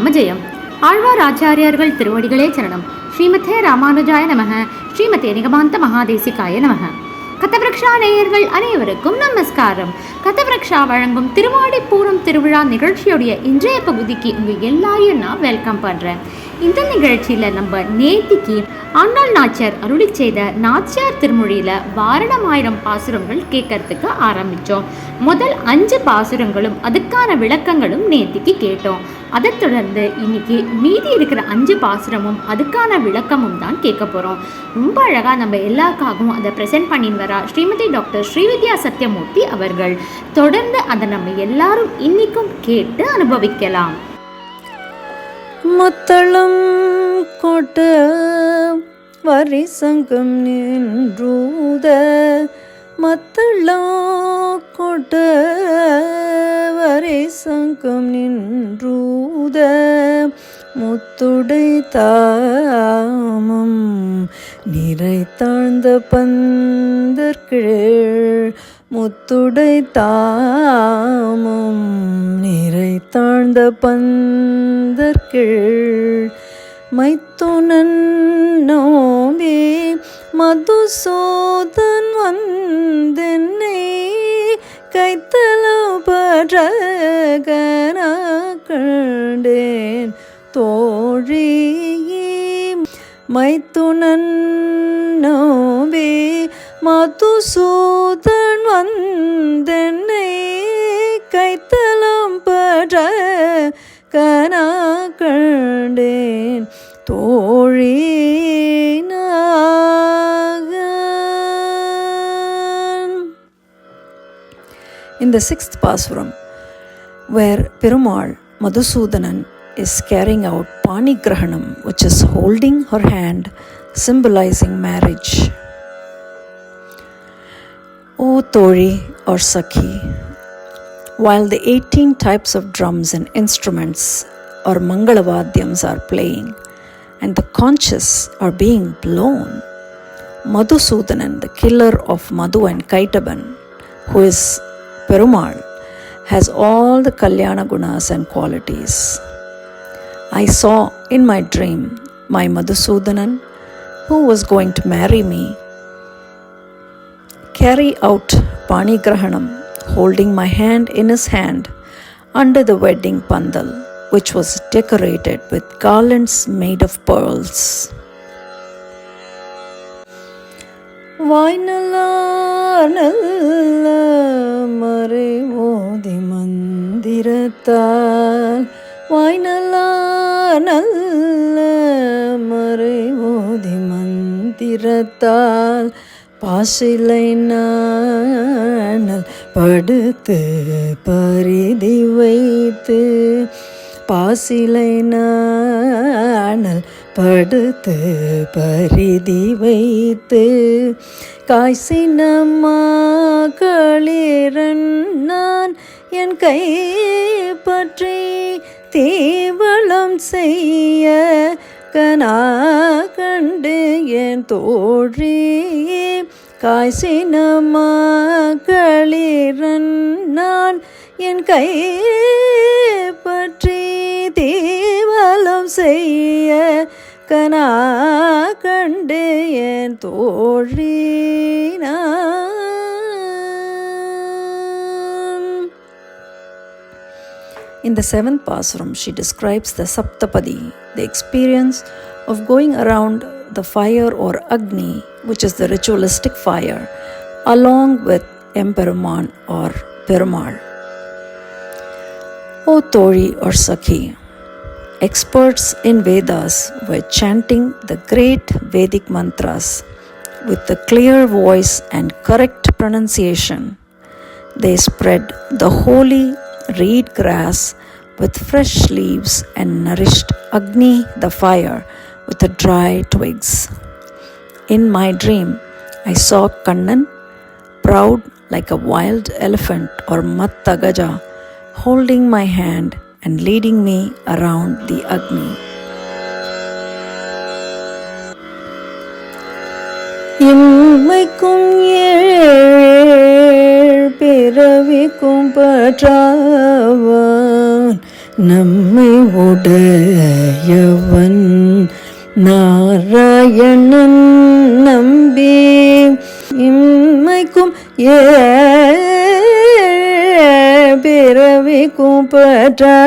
ராமஜெயம். ஆழ்வார் ஆச்சாரியார்கள் திருவடிகளே சரணம். ஸ்ரீமதே ராமானுஜாய நமக. ஸ்ரீமதே நிகமாந்த மகாதேசிகாய நமக. கதவிரக்ஷா நேயர்கள் அனைவருக்கும் நமஸ்காரம். கதவிரக்ஷா வழங்கும் திருவாடிப்பூரம் திருவிழா நிகழ்ச்சியுடைய இன்றைய பகுதிக்கு உங்கள் எல்லாரையும் நான் வெல்கம் பண்ணுறேன் இந்த நிகழ்ச்சியில் நம்ம நேத்திக்கு ஆண்டாள் நாச்சியார் அருளி செய்த நாச்சியார் திருமொழியில் வாரணமாயிரம் பாசுரங்கள் கேட்கறதுக்கு ஆரம்பித்தோம் முதல் அஞ்சு பாசுரங்களும் அதுக்கான விளக்கங்களும் நேத்திக்கு கேட்டோம். அதைத் தொடர்ந்து இன்னைக்கு மீதி இருக்கிற அஞ்சு பாசுரமும் அதுக்கான விளக்கமும் தான் கேட்க போகிறோம் ரொம்ப அழகாக நம்ம எல்லாருக்காகவும் அதை ப்ரெசென்ட் பண்ணின்னு வரா ஸ்ரீமதி டாக்டர் ஸ்ரீவித்யா சத்யமூர்த்தி அவர்கள். தொடர்ந்து அதை நம்ம எல்லாரும் இன்னைக்கும் கேட்டு அனுபவிக்கலாம். மத்தளம் கொட்ட வரி சங்கம் நின்றூத மத்தளம் கொட்ட வரி சங்கம் நின்றூத முத்துடை தாமம் நிறை தாழ்ந்த பந்தற்கிழ் முத்துடை தாமும் நிறை தாழ்ந்த பந்தற்கிழ் மைத்துனன் நோம்பி மதுசூதன் வந்தென்னை கைத்தல பற்றகன கண்டேன் தோழி மைத்துனன் நோம்பி மதுசூதன் வந்தென்னை கைத்தலம் பற்ற கனா கண்டேன் தோழி In the sixth Pasuram, where Perumal Madhusudanan is carrying out Panigrahanam, which is holding her hand, symbolizing marriage. O Tori or Sakhi, while the 18 types of drums and instruments or Mangalavadyams are playing and the conches are being blown, Madhusudanan, the killer of Madhu and Kaitaban, who is Perumal, has all the Kalyana gunas and qualities. I saw in my dream my Madhusudanan, who was going to marry me, carry out Panigrahanam, holding my hand in his hand under the wedding pandal, which was decorated with garlands made of pearls. பாசிலை நானல் படுத்து பரிதி வைத்து பாசிலை நானல் படுத்து பரிதி வைத்து காய்ச்சினம்மா களிரன் நான் என் கை பற்றி தீவளம் செய்ய கனா கண்டு என் தோழி காய்சினம்மா களிரன் நான் என் கை பற்றி தீவலம் செய்ய கனா கண்டு என் தோழி நான் In the seventh Pasuram, she describes the Saptapadi, the experience of going around the fire or Agni, which is the ritualistic fire, along with Emperuman or Perumal. O Tori or Sakhi, experts in Vedas were chanting the great Vedic mantras with a clear voice and correct pronunciation. They spread the holy reed grass with fresh leaves and nourished Agni the fire with the dry twigs. In my dream, I saw Kannan, proud like a wild elephant or Mattagaja, holding my hand and leading me around the Agni. இம்மைக்கும் ஏழ் பிறவிக்கும் பற்றாவான் நம்மை உடையவன் நாராயணன் நம்பி. இம்மைக்கும் ஏ பிறவிக்கும் பெற்றவன்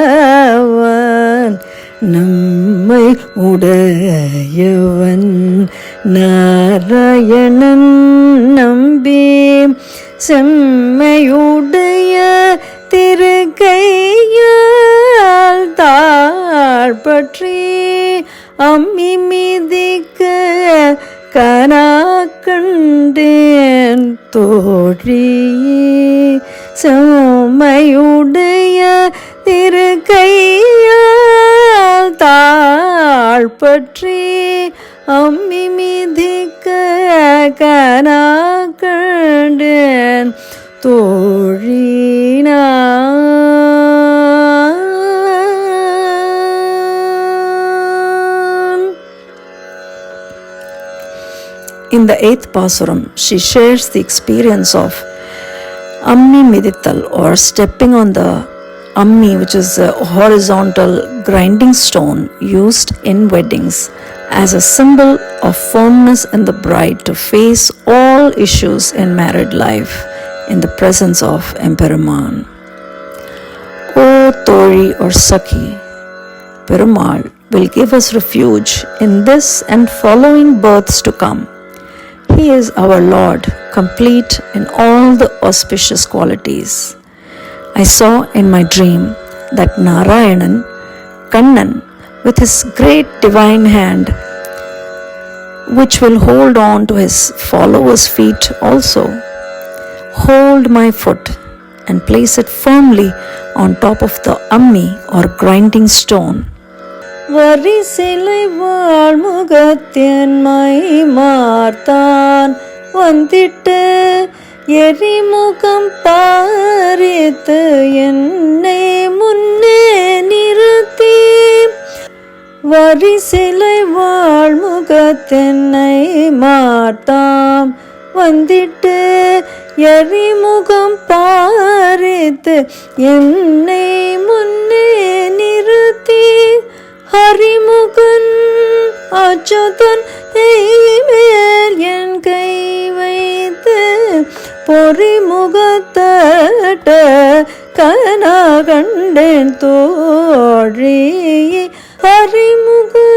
நம்மை உடையவன் நாராயணன் நம்பி. செம்மையுடைய திருக்கையால் தாழ்பற்றி அம்மி மிதிக்க கனா கண்டேன் தோழியே. செம்மையுடைய திருக்கையால் தாழ்பற்றி In the eighth Pasuram, she shares the experience of Ammi Midital or stepping on the Ammi, which is a horizontal grinding stone used in weddings as a symbol of firmness in the bride to face all issues in married life in the presence of Emperuman. O Tori or Saki, Perumal will give us refuge in this and following births to come. He is our Lord, complete in all the auspicious qualities. I saw in my dream that Narayanan, Kannan, with his great divine hand, which will hold on to his followers' feet also, hold my foot and place it firmly on top of the ammi or grinding stone. வரிசிலை வாழ்முகத்தின் my Marthand வந்திட்டு எரிமுகம் பாரித்து என்னை முன்னே நிறுத்தி வரிசிலை வாழ்முகத்தென்னை மார்த்தாம் வந்திட்டு எரிமுகம் பாரித்து என்னை முன்னே நிறுத்தி. ஹரிமுகன் அச்சுதன் மேல் என் கை வைத்து பொறிமுகத்தட்ட கனா கண்டேன் தோழி அறிமுகு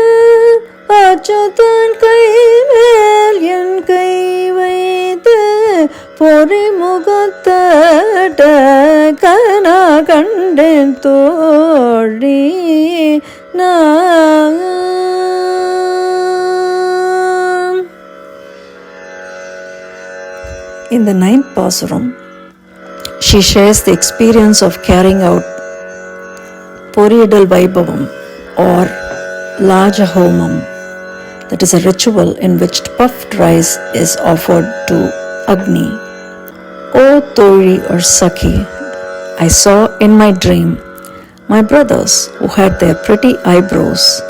அச்சுதன் கை மேல் என் கை வைத்து பொறிமுகத்தட்ட கனா கண்டேன் தோழி நான் In the ninth Pasuram, she shares the experience of carrying out Poriyadal Vaibhavam or Laja Homam, that is a ritual in which puffed rice is offered to Agni. O Tori or Saki, I saw in my dream my brothers who had their pretty eyebrows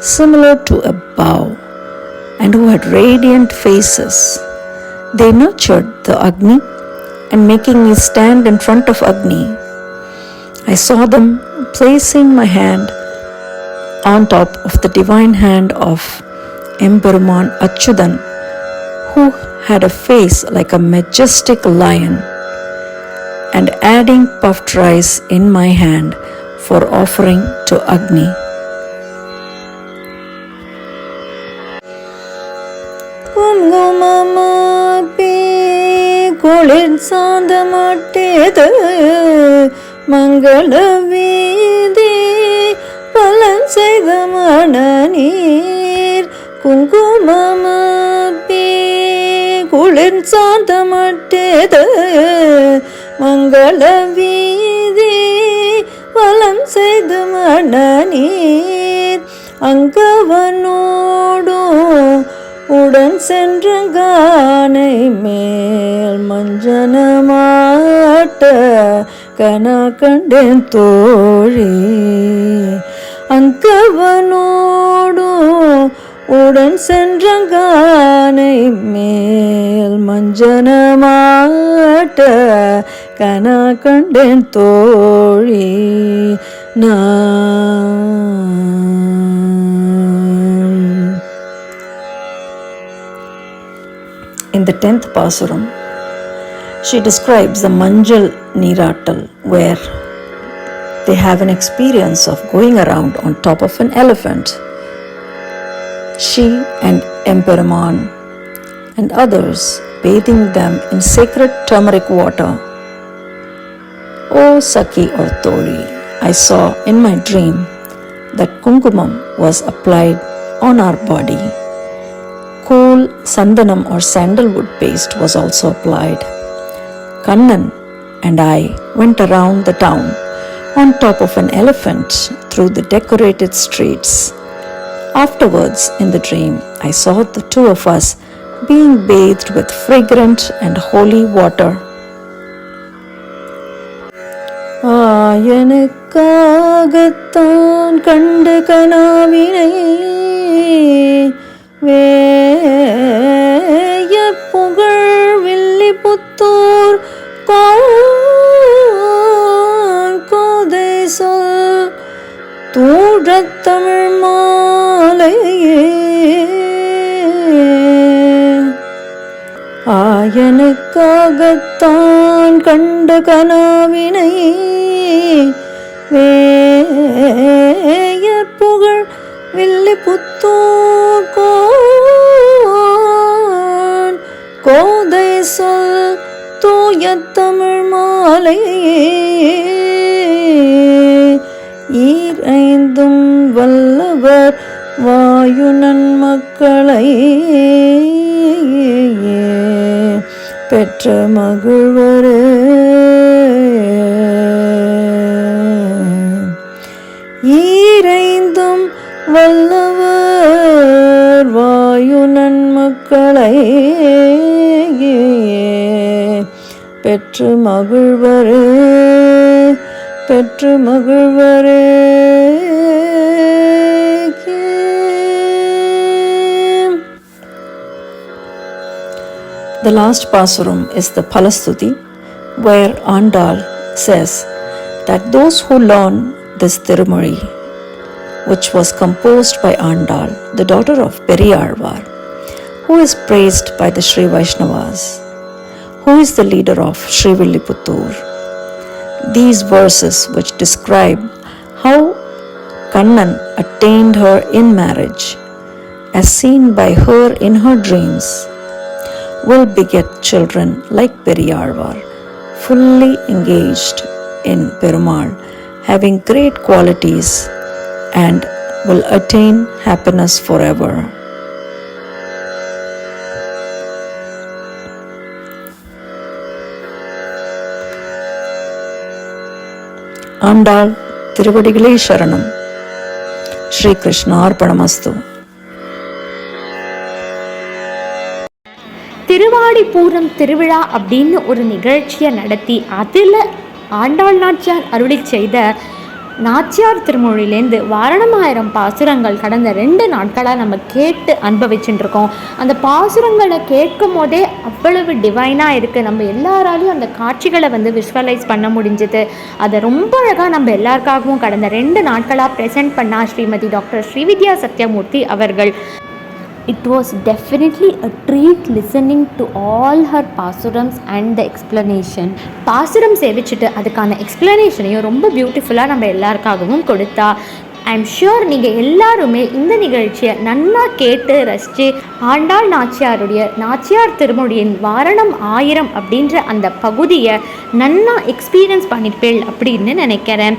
similar to a bow and who had radiant faces. They nurtured the Agni and making me stand in front of Agni. I saw them placing my hand on top of the divine hand of Emperuman Achudan, who had a face like a majestic lion, and adding puffed rice in my hand for offering to Agni. குங்குமமாப்பி குளிர் சாந்த மாட்டேது குங்குமமாப்பி குளிர் சாந்த மாட்டேது மங்கள வீதி வலம் செய்து மணநீர் அங்கவனோடும் உடன் சென்ற கானை மேல் மஞ்சனமாட்ட கனா கண்டேன் தோழி. அங்கவனோடும் உடன் சென்ற கானை மேல் மஞ்சனமாட்ட கனா கண்டேன் தோழி Nam. In the tenth Pasuram, she describes the Manjal Niratal, where they have an experience of going around on top of an elephant. She and Emperaman and others bathing them in sacred turmeric water. O Saki or Tori, I saw in my dream that Kungumam was applied on our body. Cool sandanam or sandalwood paste was also applied. Kannan and I went around the town on top of an elephant through the decorated streets. Afterwards, in the dream, I saw the two of us being bathed with fragrant and holy water. ஆயனுக்காகத்தான் கண்ட கனாவினை வேய கண்ட கனாவினை வேயற் புகழ் வில்லி புத்தூர் கோதை சொல் தூய தமிழ் மாலையே ஈரைந்தும் வல்லவர் வாயு நன்மக்களை பெற்ற மகிழ்வரே. ஈரைந்தும் வல்லவர் வாயு நன்மக்களை. பெற்று மகிழ்வரே பெற்று மகிழ்வரே. The last pasuram is the Palastuti, where Andal says that those who learn this Tirumari, which was composed by Andal, the daughter of Periyarvar, who is praised by the Sri Vaishnavas, who is the leader of Sri Villiputtur. These verses, which describe how Kannan attained her in marriage, as seen by her in her dreams, will beget children like Periyarvar, fully engaged in Perumal, having great qualities and will attain happiness forever. Andal திருவடிகளே சரணம் ஸ்ரீ கிருஷ்ணார்பணமஸ்து பூரம் திருவிழா அப்படின்னு ஒரு நிகழ்ச்சியை நடத்தி அதில் ஆண்டாள் நாச்சியார் அருளி செய்த நாச்சியார் திருமொழியிலேருந்து வாரணமாயிரம் பாசுரங்கள் கடந்த ரெண்டு நாட்களாக நம்ம கேட்டு அனுபவிச்சுட்டு இருக்கோம் அந்த பாசுரங்களை கேட்கும் போதே அவ்வளவு டிவைனாக இருக்குது நம்ம எல்லாராலையும் அந்த காட்சிகளை வந்து விஷுவலைஸ் பண்ண முடிஞ்சது. அதை ரொம்ப அழகாக நம்ம எல்லாருக்காகவும் கடந்த ரெண்டு நாட்களாக ப்ரெசென்ட் பண்ணால் ஸ்ரீமதி டாக்டர் ஸ்ரீவித்யா சத்யமூர்த்தி அவர்கள். It was definitely a treat listening to all her பாசுரம்ஸ் அண்ட் த எக்ஸ்ப்ளனேஷன் பாசுரம் சேவிச்சுட்டு அதுக்கான எக்ஸ்ப்ளனேஷனையும் ரொம்ப பியூட்டிஃபுல்லாக நம்ம எல்லாருக்காகவும் கொடுத்தா. ஐம் ஷுர் நீங்கள் எல்லாருமே இந்த நிகழ்ச்சியை நன்னா கேட்டு ரசித்து ஆண்டாள் நாச்சியாருடைய நாச்சியார் திருமொழியின் வாரணம் ஆயிரம் அப்படின்ற அந்த பகுதியை நன்னா எக்ஸ்பீரியன்ஸ் பண்ணிருப்பேள் அப்படின்னு நினைக்கிறேன்.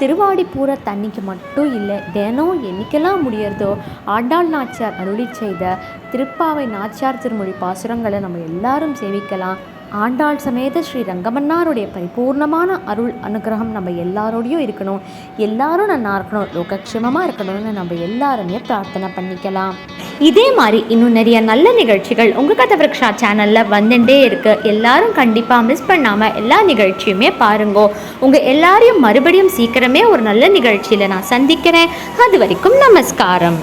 திருவாடிப்பூர தண்ணிக்கு மட்டும் இல்லை தினம் என்றைக்கெல்லாம் முடியறதோ ஆண்டாள் நாச்சியார் அருளி செய்த திருப்பாவை நாச்சியார் திருமொழி பாசுரங்களை நம்ம எல்லாரும் சேவிக்கலாம். ஆண்டாள் சமேத ஸ்ரீ ரங்கமன்னாருடைய பரிபூர்ணமான அருள் அனுகிரகம் நம்ம எல்லாரோடையும் இருக்கணும். எல்லாரும் நல்லா இருக்கணும் லோகக்ஷேமமாக இருக்கணும்னு நம்ம எல்லாருமே பிரார்த்தனை பண்ணிக்கலாம். இதே மாதிரி இன்னும் நிறைய நல்ல நிகழ்ச்சிகள் உங்கள் கதை விரக்ஷா சேனலில் வந்துட்டே இருக்கு. எல்லாரும் கண்டிப்பாக மிஸ் பண்ணாமல் எல்லா நிகழ்ச்சியுமே பாருங்கோ. உங்கள் எல்லாரையும் மறுபடியும் சீக்கிரமே ஒரு நல்ல நிகழ்ச்சியில் நான் சந்திக்கிறேன். அது வரைக்கும் நமஸ்காரம்.